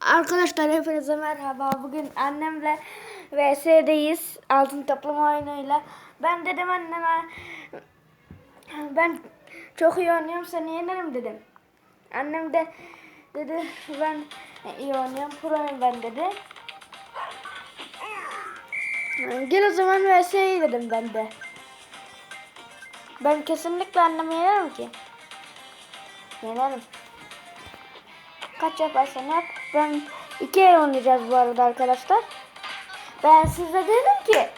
Arkadaşlar hepinize merhaba. Bugün annemle VS'deyiz. Altın toplama oyunuyla. Ben dedim anneme ben çok iyi oynuyorum seni yenerim dedim. Annem de dedi ben iyi oynuyorum proyum ben dedi. Gel o zaman VS'yi dedim ben de. Ben kesinlikle annemi yenerim ki. Yenerim. Kaç yaparsan yap. Ben iki el oynayacağız bu arada arkadaşlar. Ben size dedim ki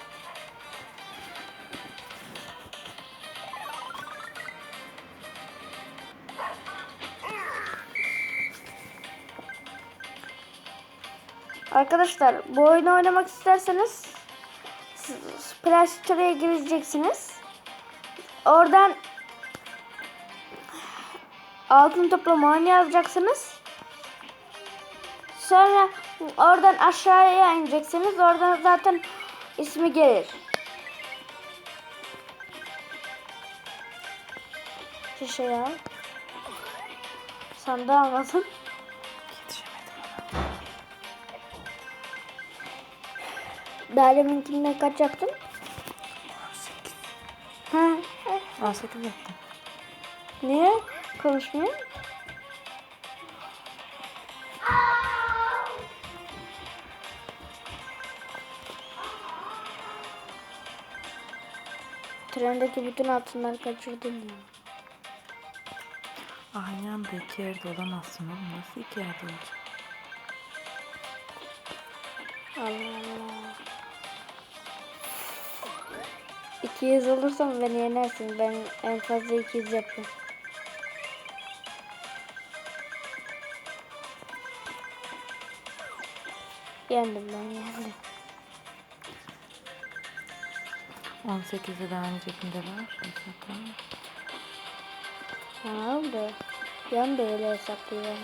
Arkadaşlar bu oyunu oynamak isterseniz Play Store'ya gireceksiniz. Oradan altın toplama oyunu yazacaksınız. Sonra oradan aşağıya ineceksiniz. Oradan zaten ismi gelir. Şişe ya. Sandığı almasın. Daha deminkinde kaç yaptın? Ha, 18 yaptım. niye konuşmuyor? Trendeki bütün altınları kaçırdın ya. Aynı anda iki yerde olamazsın oğlum. Nasıl iki yerde olacak? Allah Allah. 200 olursam beni yenersin. Ben en fazla 200 yapıyorum. Yendim ben yendim. 18'i daha öncekinde var. Zaten. Ne oldu? Yan da öyle hesaplıyorum.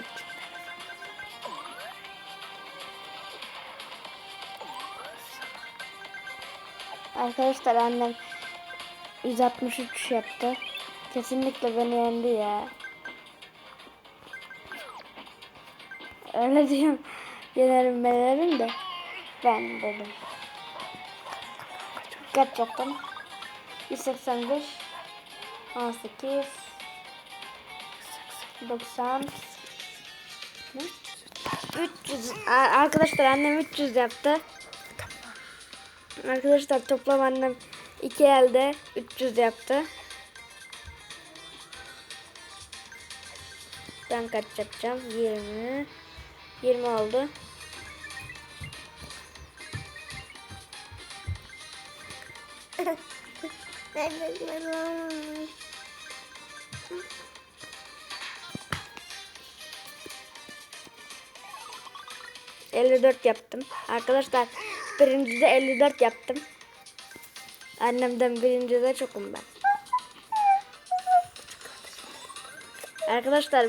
Arkadaşlar annem 163 yaptı. Kesinlikle beni yendi ya. Öyle diyorum. Yenerim yenerim de. Ben dedim. Kaç yaptım? 185 18 90 ne? 300 A- arkadaşlar annem 300 yaptı. Arkadaşlar toplam annem iki elde 300 yaptı. Ben kaç yapacağım? 20 20 oldu. ...54 yaptım. Arkadaşlar birincide 54 yaptım. Annemden birincide çokum ben. Arkadaşlar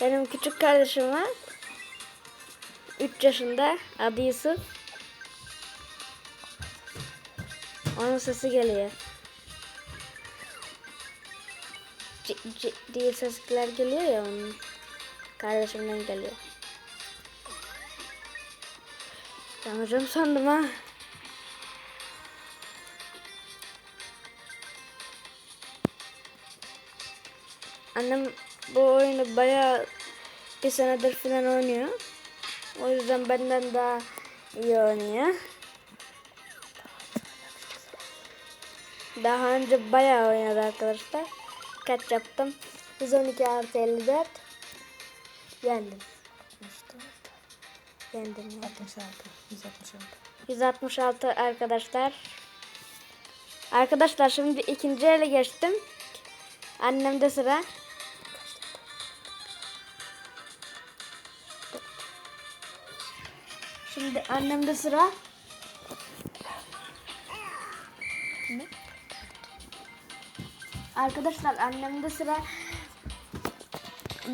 benim küçük kardeşim var. 3 yaşında. Adı Yusuf. Onun sesi geliyor. C, c diye sesler geliyor ya onun. Kardeşimden geliyor. Yanacağım sandım ha. Annem bu oyunu bayağı bir senedir falan oynuyor. O yüzden benden daha iyi oynuyor. Daha önce bayağı oynadı arkadaşlar. Kaç yaptım? 112 artı 54. Yendim. Yendim. yendim. 66. 166. 166 arkadaşlar. Arkadaşlar şimdi ikinci ele geçtim. Annemde sıra. Şimdi annemde sıra. Arkadaşlar annemde sıra.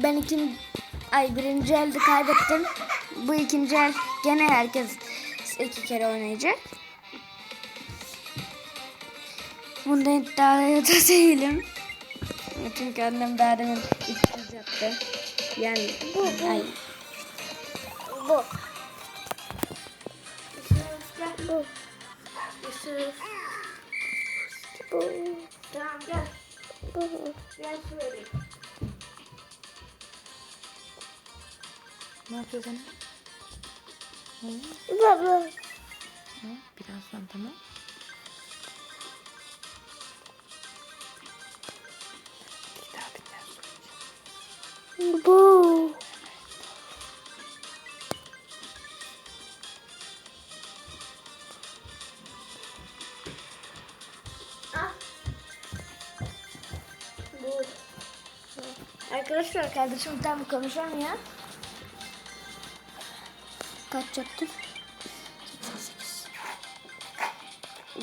Ben ikinci ay birinci elde kaybettim. Bu ikinci el gene herkes iki kere oynayacak. Bunda iddiaya da değilim. Çünkü annem daha demin 300 yaptı. Yani ay. Bu. Yusuf gel. Bu. Yusuf. Bu. Gel şöyle. Ne yapıyorsun? Hı? Baba. Hı? Birazdan tamam. Git abinden su Arkadaşlar kardeşim tam konuşamıyor. Kaç yaptın? 88.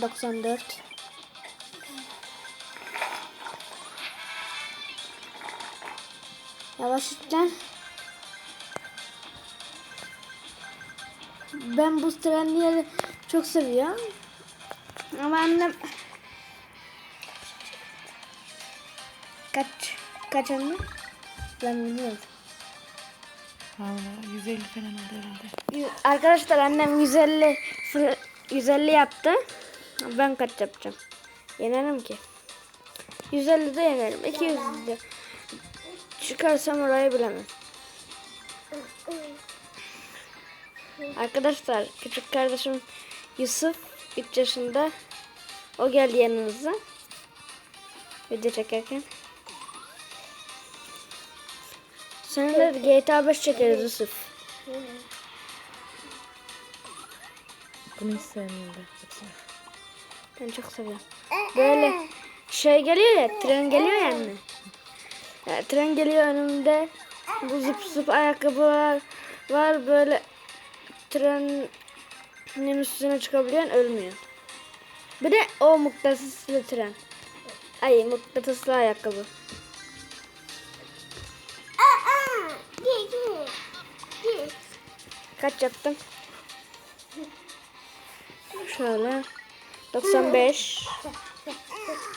94. Yavaş lan. Ben bu trenleri çok seviyorum. Ama annem kaç kaç anne? Ben bilmiyorum. Vallahi 150 falan oldu herhalde. Arkadaşlar annem 150 fır- 150 yaptı. Ben kaç yapacağım? Yenerim ki. 150 de yenerim. 200 de. Çıkarsam orayı bilemem. Arkadaşlar küçük kardeşim Yusuf 3 yaşında. O geldi yanınıza. Video çekerken. Seninle GTA 5 çekeriz Yusuf. Bunu hiç sevmiyorum ben. Ben çok seviyorum. Böyle şey geliyor ya, tren geliyor ya anne. Ya, tren geliyor önümde. Bu zıp zıp ayakkabı var. Var böyle trenin üstüne çıkabiliyorsun ölmüyor. Bir de o mıknatıslı tren. Ay mıknatıslı ayakkabı. Kaç yaptın? Şöyle. 95.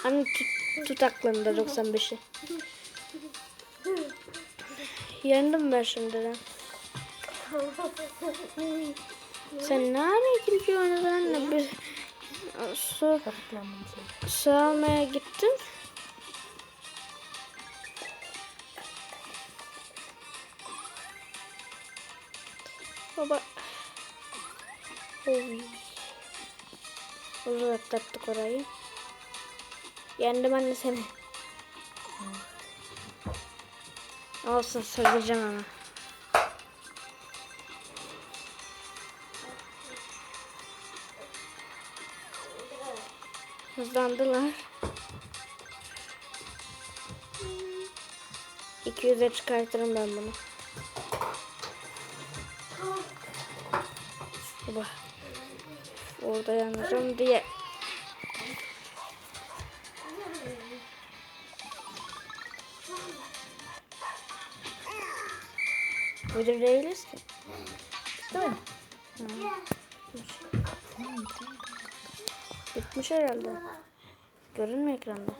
Hani tut, tut aklında 95'i. Yendim ben şimdiden. Sen ne ara ikinci oynadın anne? Bir su, almaya gittin. Baba. Oy. Uzun atlattık orayı. Yendim anne seni. Olsun söyleyeceğim ama. Hızlandılar. 200'e çıkartırım ben bunu. Baba. Orada yanacağım diye. Müdür değiliz ki. Değil mi? Bitmiş herhalde. Görünmüyor ekranda.